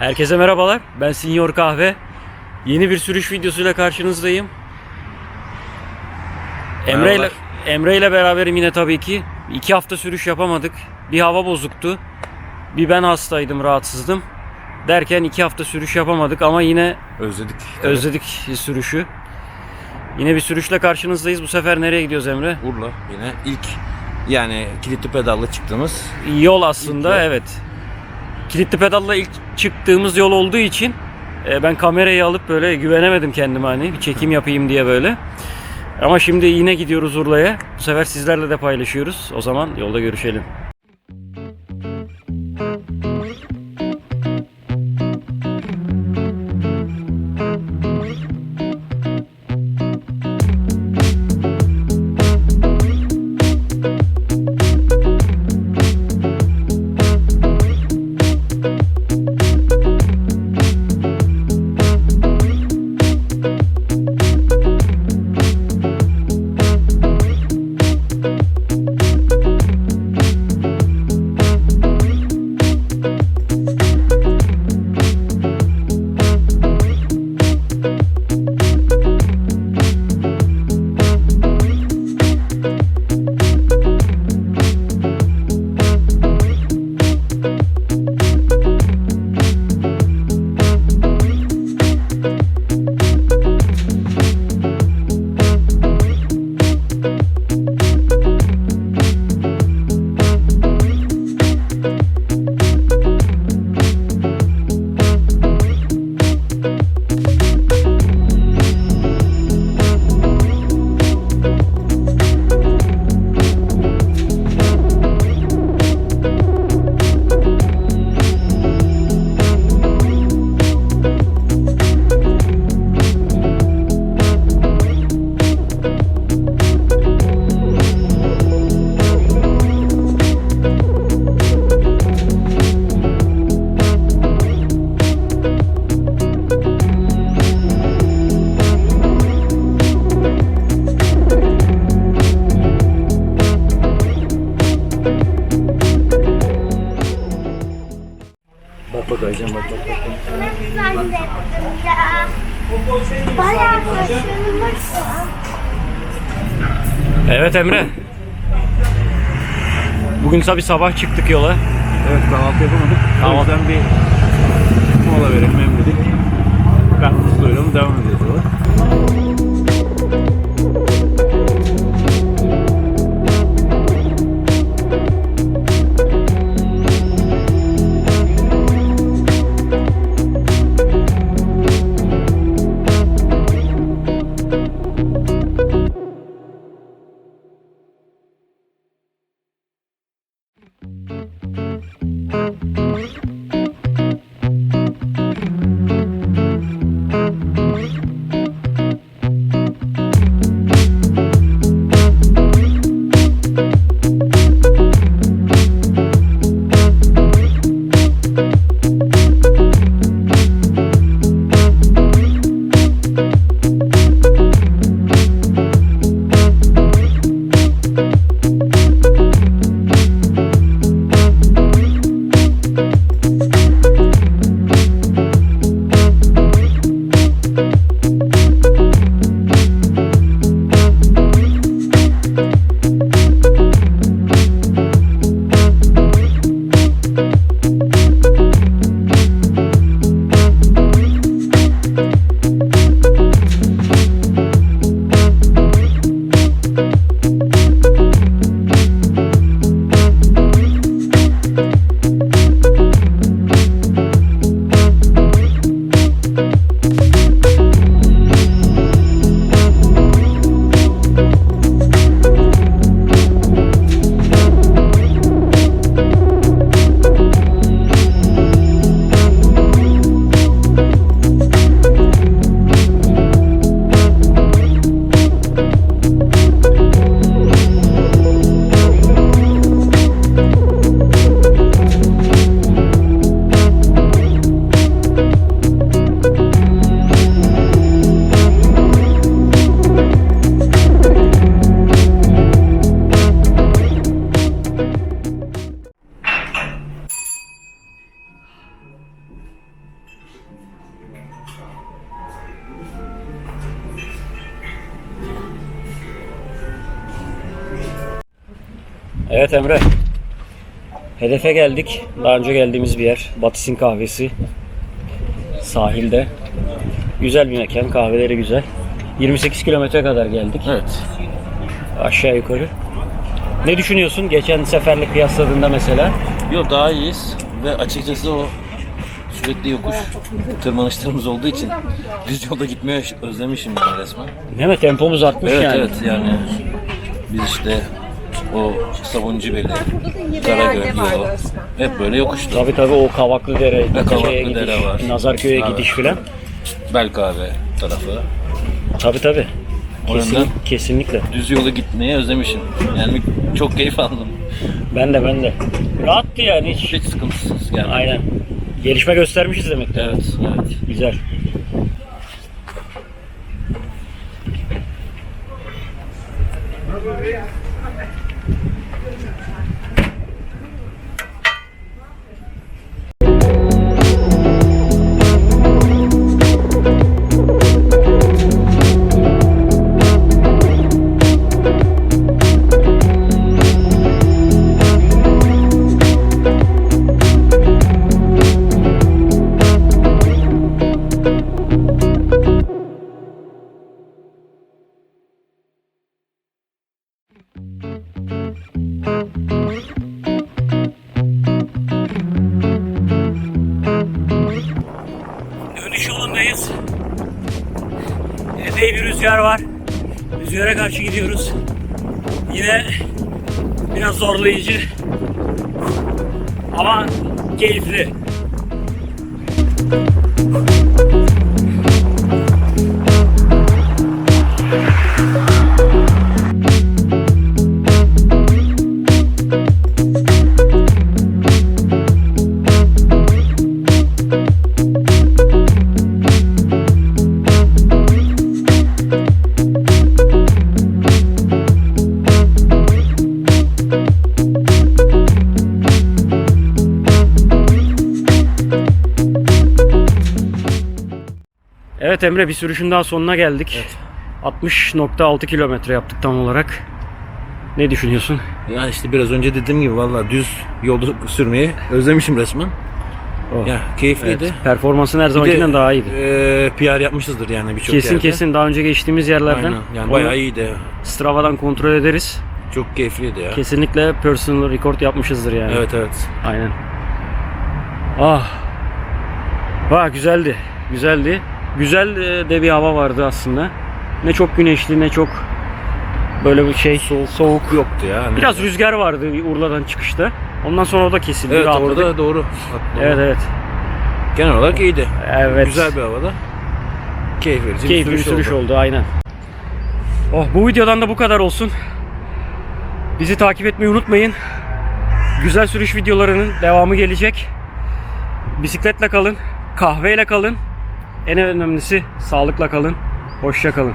Herkese merhabalar. Ben Sinyor Kahve. Yeni bir sürüş videosuyla karşınızdayım. Emre ile. Emre ile beraberim yine tabii ki. İki hafta sürüş yapamadık. Bir hava bozuktu. Bir ben hastaydım, rahatsızdım. Derken iki hafta sürüş yapamadık ama yine Özledik. özledik sürüşü. Yine bir sürüşle karşınızdayız. Bu sefer nereye gidiyoruz Emre? Urla yine ilk yani kilitli pedalla çıktığımız Yol aslında yol. evet. Kilitli pedalla ilk çıktığımız yol olduğu için e, ben kamerayı alıp böyle güvenemedim kendime hani bir çekim yapayım diye böyle. Ama şimdi yine gidiyoruz Urla'ya. Bu sefer sizlerle de paylaşıyoruz. O zaman yolda görüşelim. Bak bak Aycan bak bak bak. Ben. Bayağı. Evet Emre. Bugün tabi sabah çıktık yola. Evet kahvaltı yapamadık. Tamam. O yüzden bir mola verelim dedik. Karnımızı doyuralım devam edeceğiz Evet Emre. Hedefe geldik. Daha önce geldiğimiz bir yer. Batis'in kahvesi. Sahilde. Güzel bir mekan. Kahveleri güzel. 28 kilometre kadar geldik. Evet. Aşağı yukarı. Ne düşünüyorsun geçen seferle kıyasladığında mesela? Yok daha iyiyiz ve açıkçası o sürekli yokuş tırmanışlarımız olduğu için düz yolda gitmeye özlemişim yani resmen. Değil mi? Tempomuz artmış Evet yani. evet yani biz işte o Sabuncu Beli, Karagöl yolu hep böyle yokuştu. Tabii tabii o Kavaklı Dere, Kavaklı şeye gidiş, Dere var. Nazarköy'e Evet. gidiş filan. Belkave tarafı. Tabii tabii. O Kesin, yönden kesinlikle. düz yolu gitmeye özlemişim. Yani çok keyif aldım. Ben de ben de. Rahattı yani hiç. Hiç sıkıntısız yani. Aynen. Gelişme göstermişiz demek ki. Evet, evet. Güzel. Epey bir rüzgar var. Rüzgara karşı gidiyoruz. Yine biraz zorlayıcı. Ama keyifli. Evet Emre bir sürüşün daha sonuna geldik. 60.6 kilometre yaptık tam olarak. Ne düşünüyorsun? Ya işte biraz önce dediğim gibi valla düz yolda sürmeyi özlemişim resmen. Oh. Ya keyifliydi. Evet, performansın her Bir de, zamankinden daha iyiydi. e, PR yapmışızdır yani birçok kesin yerde. kesin daha önce geçtiğimiz yerlerden. Aynen. Yani bayağı iyiydi. Strava'dan kontrol ederiz. Çok keyifliydi ya. Kesinlikle personal record yapmışızdır yani. Evet evet. Aynen. Ah. Vah güzeldi. Güzeldi. Güzel e, de bir hava vardı aslında. Ne çok güneşli ne çok böyle bir şey soğuk. soğuk. Yoktu ya. Hani- Biraz rüzgar vardı Urla'dan çıkışta. Ondan sonra o da kesildi. Evet rahatladık. orada doğru. Evet evet. Genel olarak iyiydi. Evet. Güzel bir havada. Keyif verici Keyifli bir sürüş oldu. aynen. Oh bu videodan da bu kadar olsun. Bizi takip etmeyi unutmayın. Güzel sürüş videolarının devamı gelecek. Bisikletle kalın, kahveyle kalın. En önemlisi sağlıkla kalın. Hoşça kalın.